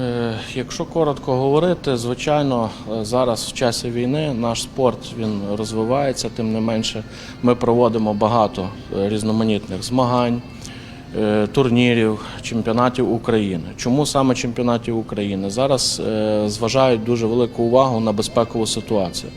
Е, Якщо коротко говорити, звичайно, е, зараз в часі війни наш спорт він розвивається, тим не менше ми проводимо багато е, різноманітних змагань, турнірів, чемпіонатів України. Чому саме чемпіонатів України? Зараз зважають дуже велику увагу на безпекову ситуацію.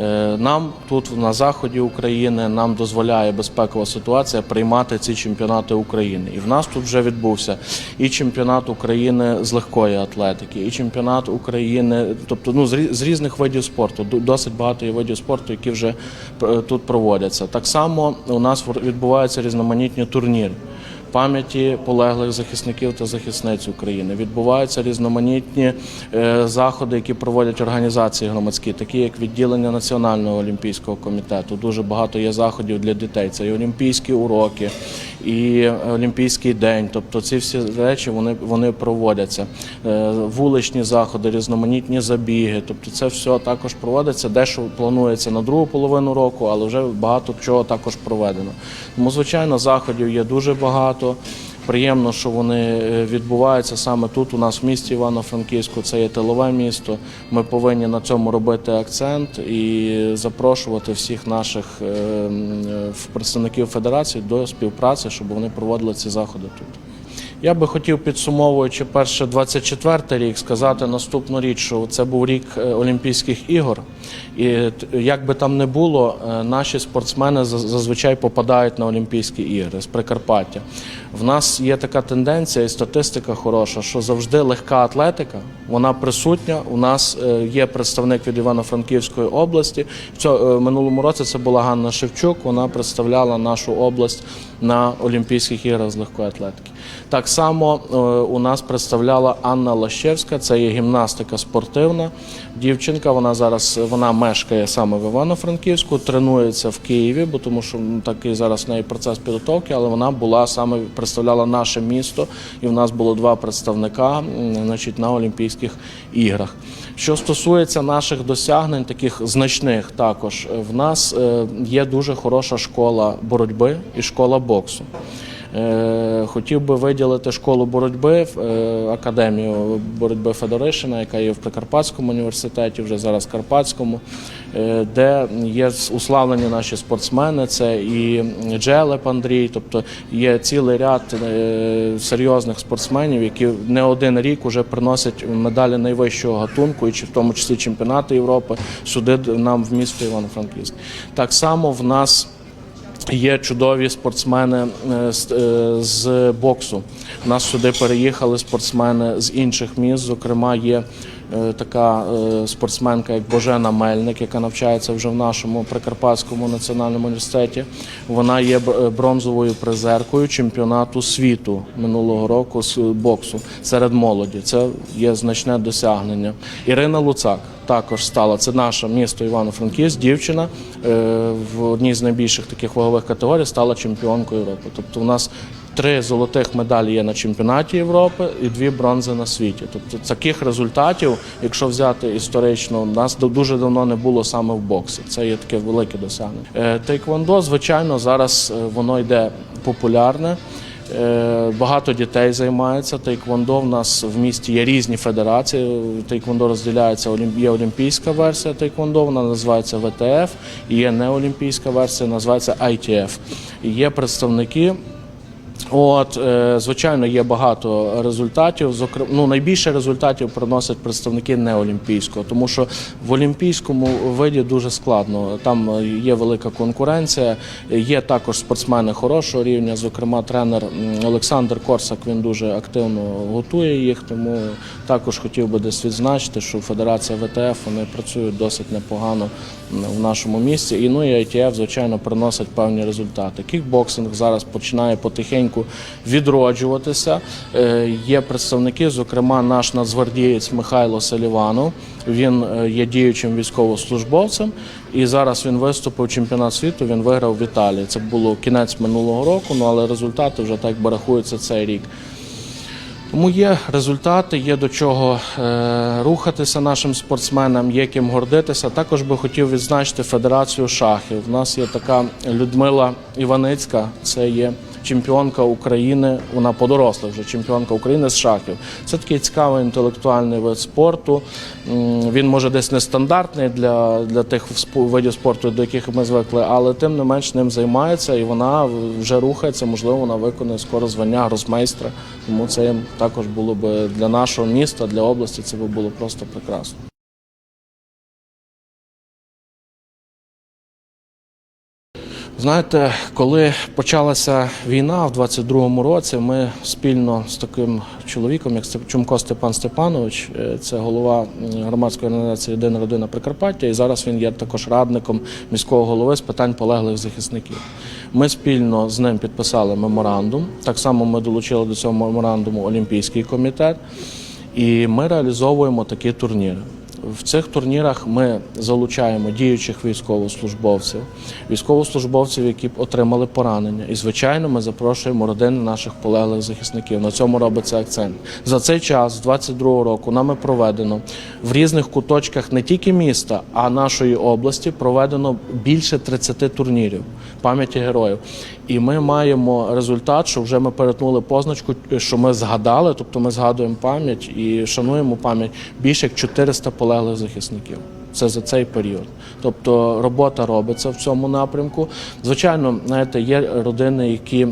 Е, Нам тут на заході України нам дозволяє безпекова ситуація приймати ці чемпіонати України. І в нас тут вже відбувся і чемпіонат України з легкої атлетики, і чемпіонат України, тобто ну з різних видів спорту. Досить багато є видів спорту, які вже е, тут проводяться. Так само у нас відбуваються різноманітні турніри пам'яті полеглих захисників та захисниць України. Відбуваються різноманітні е, заходи, які проводять організації громадські, такі як відділення Національного олімпійського комітету. Дуже багато є заходів для дітей. Це і олімпійські уроки, і Олімпійський день. Тобто ці всі речі вони, вони проводяться. Е, Вуличні заходи, різноманітні забіги. Тобто це все також проводиться. Дещо планується на другу половину року, але вже багато чого також проведено. Тому, звичайно, заходів є дуже багато. Приємно, що вони е, відбуваються саме тут, у нас в місті Івано-Франківську. Це є тилове місто. Ми повинні на цьому робити акцент і запрошувати всіх наших е, е, представників федерації до співпраці, щоб вони проводили ці заходи тут. Я би хотів, підсумовуючи перше 24 рік, сказати наступну річ, що це був рік е, Олімпійських ігор. І як би там не було, е, наші спортсмени зазвичай попадають на Олімпійські ігри з Прикарпаття. В нас є така тенденція і статистика хороша, що завжди легка атлетика, вона присутня. У нас е, є представник від Івано-Франківської області. В цьому минулому році це була Ганна Шевчук. Вона представляла нашу область на Олімпійських іграх з легкої атлетики. Так само е, у нас представляла Анна Лащевська, це є гімнастика спортивна. Дівчинка, вона зараз вона мешкає саме в Івано-Франківську, тренується в Києві, бо тому що такий зараз в неї процес підготовки, але вона була саме представляла наше місто, і в нас було два представника значить, на Олімпійських іграх. Що стосується наших досягнень, таких значних також, е, в нас е, є дуже хороша школа боротьби і школа боксу. Е, Хотів би виділити школу боротьби, е, академію боротьби Федоришина, яка є в Прикарпатському університеті, вже зараз Карпатському, е, де є уславлені наші спортсмени. Це і Джелеп Андрій, тобто є цілий ряд серйозних спортсменів, які не один рік вже приносять медалі найвищого гатунку, і в тому числі чемпіонати Європи сюди нам в місто Івано-Франківськ. Так само в нас. Є чудові спортсмени е, з- е, боксу. У нас сюди переїхали спортсмени з інших міст. Зокрема, є е, така спортсменка, як Божена Мельник, яка навчається вже в нашому Прикарпатському національному університеті. Вона є бронзовою призеркою чемпіонату світу минулого року з боксу серед молоді. Це є значне досягнення. Ірина Луцак також стала. Це наше місто Івано-Франківськ, дівчина е, в одній з найбільших таких вагових категорій стала чемпіонкою Європи. Тобто у нас три золотих медалі є на чемпіонаті Європи і дві бронзи на світі. Тобто таких результатів, якщо взяти історично, у нас ду- дуже давно не було саме в боксі. Це є таке велике досягнення. Е, Тейквондо, звичайно, зараз е, воно йде популярне. Е, Багато дітей займається. тейквондо. В нас в місті є різні федерації. Тейквондо розділяється є олімпійська версія тейквондо, вона називається ВТФ, є неолімпійська версія, називається ITF. Є представники. От, е, звичайно, є багато результатів. Зокрема, ну, найбільше результатів приносять представники неолімпійського, тому що в олімпійському виді дуже складно. Там е, є велика конкуренція. Є також спортсмени хорошого рівня. Зокрема, тренер Олександр Корсак він дуже активно готує їх. Тому також хотів би десь відзначити, що Федерація ВТФ вони працюють досить непогано в нашому місті. І ну і ITF, звичайно, приносить певні результати. Кікбоксинг зараз починає потихеньку відроджуватися. Е, Є представники, зокрема, наш нацгвардієць Михайло Селіванов. Він е, є діючим військовослужбовцем, і зараз він виступив чемпіонат світу. Він виграв в Італії. Це було кінець минулого року, ну але результати вже так би рахуються цей рік. Тому є результати, є до чого е, рухатися нашим спортсменам, є ким гордитися. Також би хотів відзначити Федерацію шахів. У нас є така Людмила Іваницька, це є чемпіонка України. Вона подоросла вже чемпіонка України з шахів. Це такий цікавий інтелектуальний вид спорту. Він може десь нестандартний для, для тих видів спорту, до яких ми звикли, але тим не менш ним займається і вона вже рухається. Можливо, вона виконує скоро звання гросмейстра. Тому це їм також було б для нашого міста, для області. Це би було просто прекрасно. Знаєте, коли почалася війна в 22-му році, ми спільно з таким чоловіком, як Чумко Степан Степанович, е, це голова громадської організації Єдина родина Прикарпаття, і зараз він є також радником міського голови з питань полеглих захисників. Ми спільно з ним підписали меморандум. Так само ми долучили до цього меморандуму Олімпійський комітет, і ми реалізовуємо такі турніри. В цих турнірах ми залучаємо діючих військовослужбовців, військовослужбовців, які б отримали поранення. І, звичайно, ми запрошуємо родини наших полеглих захисників. На цьому робиться акцент. За цей час, з 22-го року, нами проведено в різних куточках не тільки міста, а нашої області проведено більше 30 турнірів пам'яті героїв. І ми маємо результат, що вже ми перетнули позначку, що ми згадали, тобто ми згадуємо пам'ять і шануємо пам'ять більше як 400 полеглих захисників. Це за цей період. Тобто робота робиться в цьому напрямку. Звичайно, знаєте, є родини, які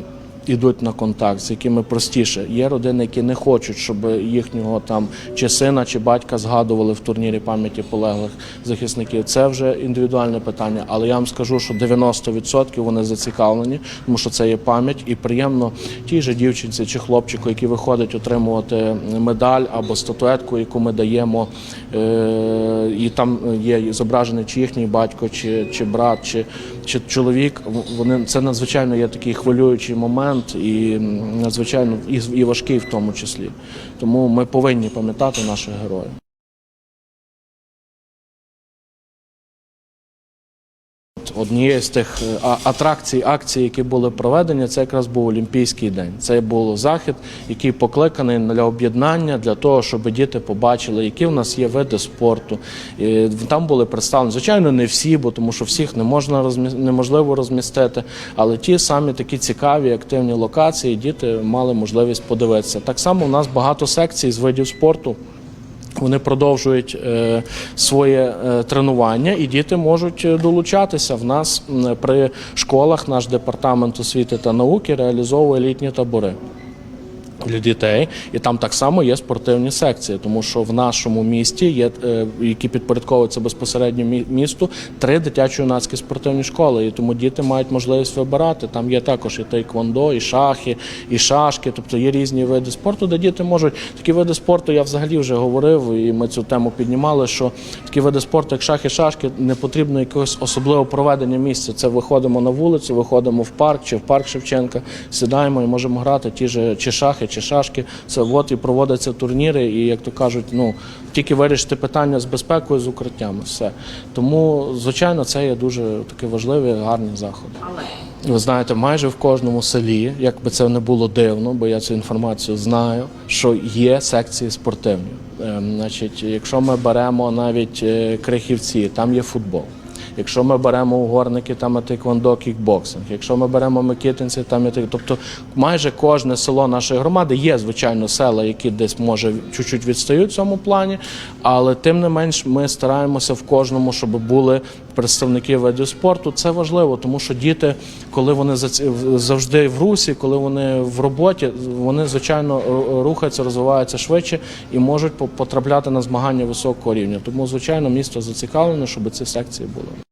йдуть на контакт, з якими простіше. Є родини, які не хочуть, щоб їхнього там чи сина, чи батька згадували в турнірі пам'яті полеглих захисників. Це вже індивідуальне питання. Але я вам скажу, що 90% вони зацікавлені, тому що це є пам'ять, і приємно тій же дівчинці чи хлопчику, які виходять отримувати медаль або статуетку, яку ми даємо, е- і там є зображений чи їхній батько, чи, чи брат, чи, чи чоловік. Вони це надзвичайно є такий хвилюючий момент і надзвичайно і важкий в тому числі. Тому ми повинні пам'ятати наших героїв. Однією з тих е, атракцій, акцій, які були проведені, це якраз був Олімпійський день. Це був захід, який покликаний для об'єднання, для того, щоб діти побачили, які в нас є види спорту. І Там були представлені, звичайно, не всі, бо тому що всіх не можна неможливо розмістити. Але ті самі такі цікаві, активні локації, діти мали можливість подивитися. Так само у нас багато секцій з видів спорту. Вони продовжують е, своє е, тренування, і діти можуть е, долучатися. В нас при школах наш департамент освіти та науки реалізовує літні табори. Для дітей, і там так само є спортивні секції, тому що в нашому місті є, е, які підпорядковуються безпосередньо мі- місту, три дитячо-юнацькі спортивні школи. І тому діти мають можливість вибирати. Там є також і тейквондо, і шахи, і шашки, тобто є різні види спорту, де діти можуть такі види спорту. Я взагалі вже говорив, і ми цю тему піднімали. Що такі види спорту, як шахи, шашки, не потрібно якогось особливого проведення місця. Це виходимо на вулицю, виходимо в парк чи в парк Шевченка, сідаємо і можемо грати ті ж чи шахи, чи шашки. Це от і проводяться турніри, і як то кажуть, ну тільки вирішити питання з безпекою, з укриттями. Все тому, звичайно, це є дуже такі важливі, гарні заходи. Ви знаєте, майже в кожному селі, як би це не було дивно, бо я цю інформацію знаю, що є секції спортивні. Ем, Значить, якщо ми беремо навіть е, крихівці, там є футбол. Якщо ми беремо угорники, там є тейквондо, кікбоксинг. Якщо ми беремо Микитинці, там є Тобто майже кожне село нашої громади є, звичайно, села, які десь може чуть-чуть відстають в цьому плані, але тим не менш ми стараємося в кожному, щоб були представники видів спорту. Це важливо, тому що діти, коли вони завжди в русі, коли вони в роботі, вони звичайно рухаються, розвиваються швидше і можуть по- потрапляти на змагання високого рівня. Тому, звичайно, місто зацікавлене, щоб ці секції були.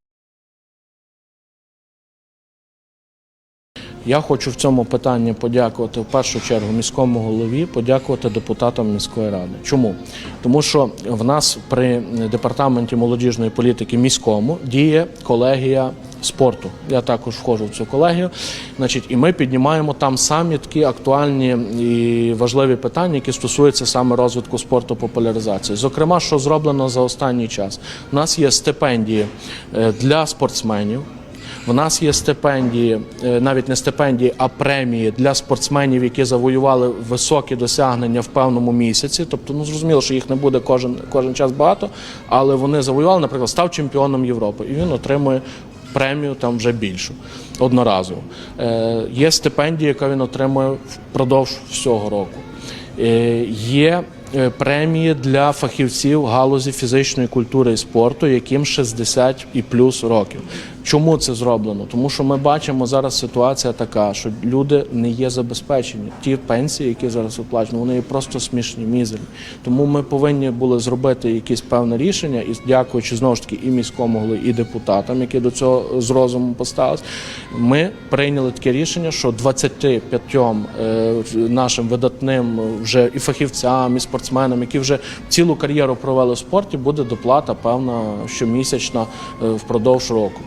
Я хочу в цьому питанні подякувати в першу чергу міському голові, подякувати депутатам міської ради. Чому? Тому що в нас при департаменті молодіжної політики міському діє колегія спорту. Я також входжу в цю колегію. Значить, і ми піднімаємо там самі такі актуальні і важливі питання, які стосуються саме розвитку спорту, популяризації. Зокрема, що зроблено за останній час. У нас є стипендії е, для спортсменів. В нас є стипендії, е, навіть не стипендії, а премії для спортсменів, які завоювали високі досягнення в певному місяці. Тобто, ну зрозуміло, що їх не буде кожен, кожен час багато, але вони завоювали, наприклад, став чемпіоном Європи, і він отримує премію там вже більшу одноразово. Е, є стипендія, яка він отримує впродовж всього року. Е, Є е, премії для фахівців галузі фізичної культури і спорту, яким 60 і плюс років. Чому це зроблено? Тому що ми бачимо зараз ситуація така, що люди не є забезпечені. Ті пенсії, які зараз виплачені, вони є просто смішні, мізерні. Тому ми повинні були зробити якісь певне рішення, і дякуючи знову ж таки і міському голові, і депутатам, які до цього з розумом поставились, ми прийняли таке рішення, що 25 е, нашим видатним вже і фахівцям, і спортсменам, які вже цілу кар'єру провели в спорті, буде доплата певна щомісячна е, впродовж року.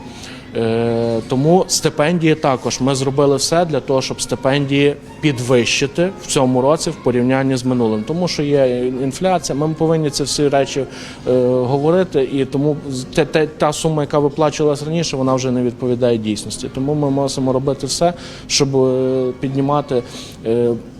Е, Тому стипендії також ми зробили все для того, щоб стипендії підвищити в цьому році в порівнянні з минулим. Тому що є інфляція, ми повинні ці всі речі е, говорити, і тому та сума, яка виплачувалась раніше, вона вже не відповідає дійсності. Тому ми мусимо робити все, щоб е, піднімати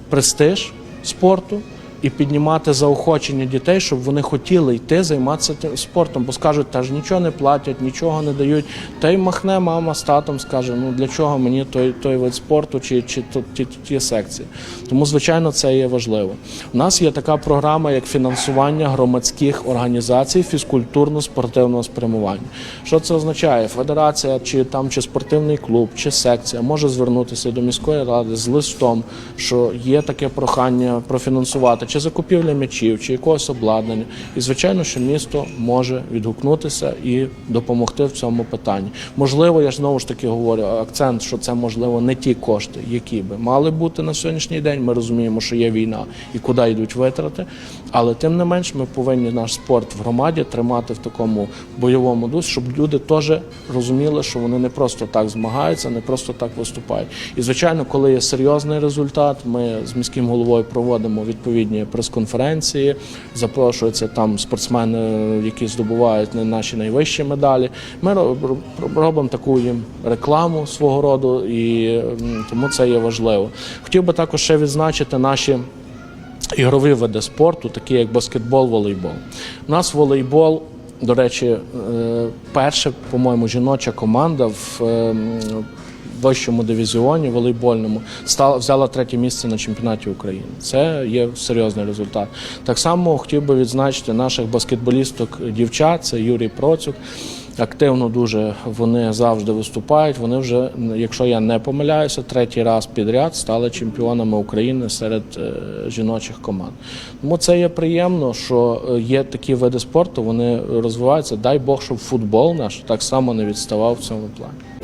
престиж спорту і піднімати заохочення дітей, щоб вони хотіли йти займатися тим спортом, бо скажуть, та ж нічого не платять, нічого не дають. Та й махне мама з татом, скаже, ну для чого мені той, той вид спорту чи, чи то- ті, ті секції. Тому, звичайно, це є важливо. У нас є така програма, як фінансування громадських організацій фізкультурно-спортивного спрямування. Що це означає? Федерація чи там чи спортивний клуб, чи секція може звернутися до міської ради з листом, що є таке прохання профінансувати чи закупівля м'ячів, чи якогось обладнання. І звичайно, що місто може відгукнутися і допомогти в цьому питанні. Можливо, я ж знову ж таки говорю акцент, що це можливо не ті кошти, які би мали бути на сьогоднішній день. Ми розуміємо, що є війна і куди йдуть витрати. Але тим не менш, ми повинні наш спорт в громаді тримати в такому бойовому дусі, щоб люди теж розуміли, що вони не просто так змагаються, не просто так виступають. І звичайно, коли є серйозний результат, ми з міським головою проводимо відповідні прес-конференції, запрошуються там спортсмени, які здобувають наші найвищі медалі. Ми ро- ро- робимо таку їм рекламу свого роду, і тому це є важливо. Хотів би також ще відзначити наші. Ігрові види спорту, такі як баскетбол, волейбол. У нас волейбол, до речі, е, перша, по-моєму, жіноча команда в е, м, вищому дивізіоні волейбольному стала взяла третє місце на чемпіонаті України. Це є серйозний результат. Так само хотів би відзначити наших баскетболісток дівчат. Це Юрій Процюк. Активно дуже вони завжди виступають. Вони вже, якщо я не помиляюся, третій раз підряд стали чемпіонами України серед е, жіночих команд. Тому це є приємно, що е, є такі види спорту, вони розвиваються. Дай Бог, щоб футбол наш так само не відставав в цьому плані.